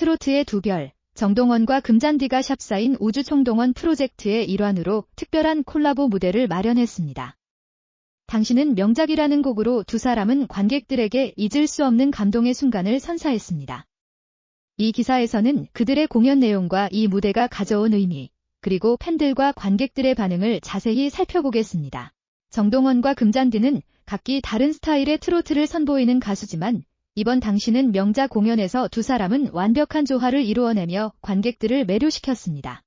트로트의 두 별, 정동원과 금잔디가 샵사인 우주총동원 프로젝트의 일환으로 특별한 콜라보 무대를 마련했습니다. 당신은 명작이라는 곡으로 두 사람은 관객들에게 잊을 수 없는 감동의 순간을 선사했습니다. 이 기사에서는 그들의 공연 내용과 이 무대가 가져온 의미, 그리고 팬들과 관객들의 반응을 자세히 살펴보겠습니다. 정동원과 금잔디는 각기 다른 스타일의 트로트를 선보이는 가수지만 이번 당신은 명작 공연에서 두 사람은 완벽한 조화를 이루어내며 관객들을 매료시켰습니다.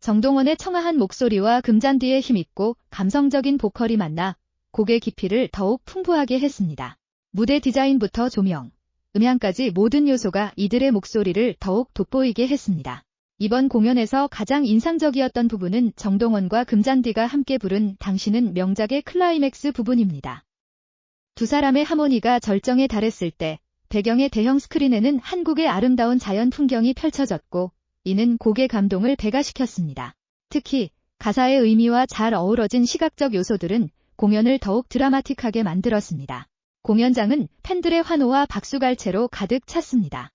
정동원의 청아한 목소리와 금잔디의 힘있고 감성적인 보컬이 만나 곡의 깊이를 더욱 풍부하게 했습니다. 무대 디자인부터 조명, 음향까지 모든 요소가 이들의 목소리를 더욱 돋보이게 했습니다. 이번 공연에서 가장 인상적이었던 부분은 정동원과 금잔디가 함께 부른 당신은 명작의 클라이맥스 부분입니다. 두 사람의 하모니가 절정에 달했을 때 배경의 대형 스크린에는 한국의 아름다운 자연 풍경이 펼쳐졌고 이는 곡의 감동을 배가시켰습니다. 특히 가사의 의미와 잘 어우러진 시각적 요소들은 공연을 더욱 드라마틱하게 만들었습니다. 공연장은 팬들의 환호와 박수갈채로 가득 찼습니다.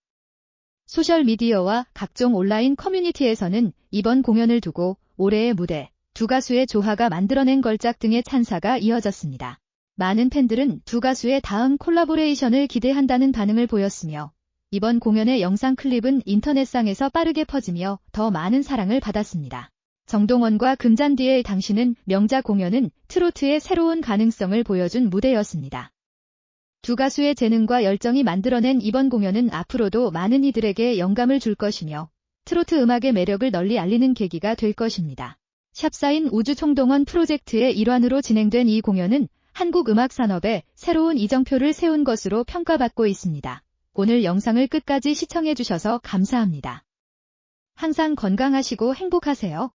소셜미디어와 각종 온라인 커뮤니티에서는 이번 공연을 두고 올해의 무대, 두 가수의 조화가 만들어낸 걸작 등의 찬사가 이어졌습니다. 많은 팬들은 두 가수의 다음 콜라보레이션을 기대한다는 반응을 보였으며 이번 공연의 영상 클립은 인터넷상에서 빠르게 퍼지며 더 많은 사랑을 받았습니다. 정동원과 금잔디의 당신은 명작 공연은 트로트의 새로운 가능성을 보여준 무대였습니다. 두 가수의 재능과 열정이 만들어낸 이번 공연은 앞으로도 많은 이들에게 영감을 줄 것이며 트로트 음악의 매력을 널리 알리는 계기가 될 것입니다. 샵사인 우주총동원 프로젝트의 일환으로 진행된 이 공연은 한국 음악 산업에 새로운 이정표를 세운 것으로 평가받고 있습니다. 오늘 영상을 끝까지 시청해주셔서 감사합니다. 항상 건강하시고 행복하세요.